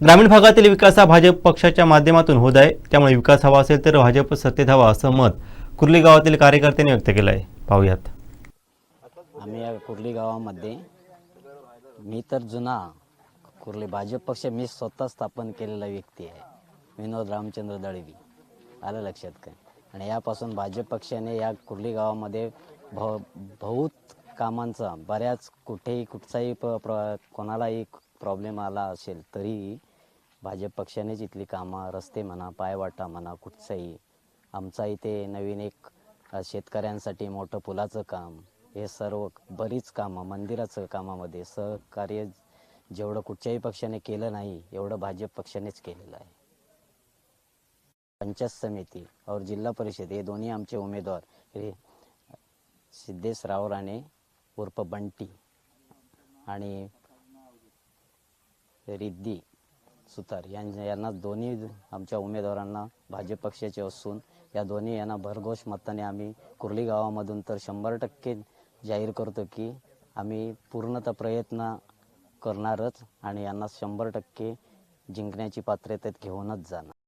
ग्रामीण भागातील विकास हा भाजप पक्षाच्या माध्यमातून होत आहे. त्यामुळे विकास हवा असेल तर भाजप सत्तेत हवा असं मत कुर्ली गावातील कार्यकर्त्यांनी व्यक्त केलं आहे पाहूयात. आम्ही या कुर्ली गावामध्ये मी तर जुना कुर्ली भाजप पक्ष मी स्वतः स्थापन केलेला व्यक्ती आहे. विनोद रामचंद्र दळवी. आलं लक्षात काय आणि यापासून भाजप पक्षाने या कुर्ली गावामध्ये भ बहुत कामांचा बऱ्याच कुठेही कुठचाही प प्र कोणालाही प्रॉब्लेम आला असेल तरी भाजप पक्षानेच इथली कामं रस्ते म्हणा पायवाटा म्हणा कुठचंही आमचा इथे नवीन एक शेतकऱ्यांसाठी मोठं पुलाचं काम हे सर्व बरीच कामं मंदिराचं कामामध्ये सहकार्य जेवढं कुठच्याही पक्षाने केलं नाही एवढं भाजप पक्षानेच केलेलं आहे. पंचायत समिती और जिल्हा परिषद हे दोन्ही आमचे उमेदवार हे सिद्धेश रावराणे उर्फ बंटी आणि रिद्धी सुतार यां यांना दोन्ही आमच्या उमेदवारांना भाजप पक्षाचे असून या दोन्ही यांना भरघोष मताने आम्ही कुर्ली गावामधून तर शंभर टक्के जाहीर करतो की आम्ही पूर्णतः प्रयत्न करणारच आणि यांना शंभर टक्के जिंकण्याची पात्रतेत घेऊनच जाणार.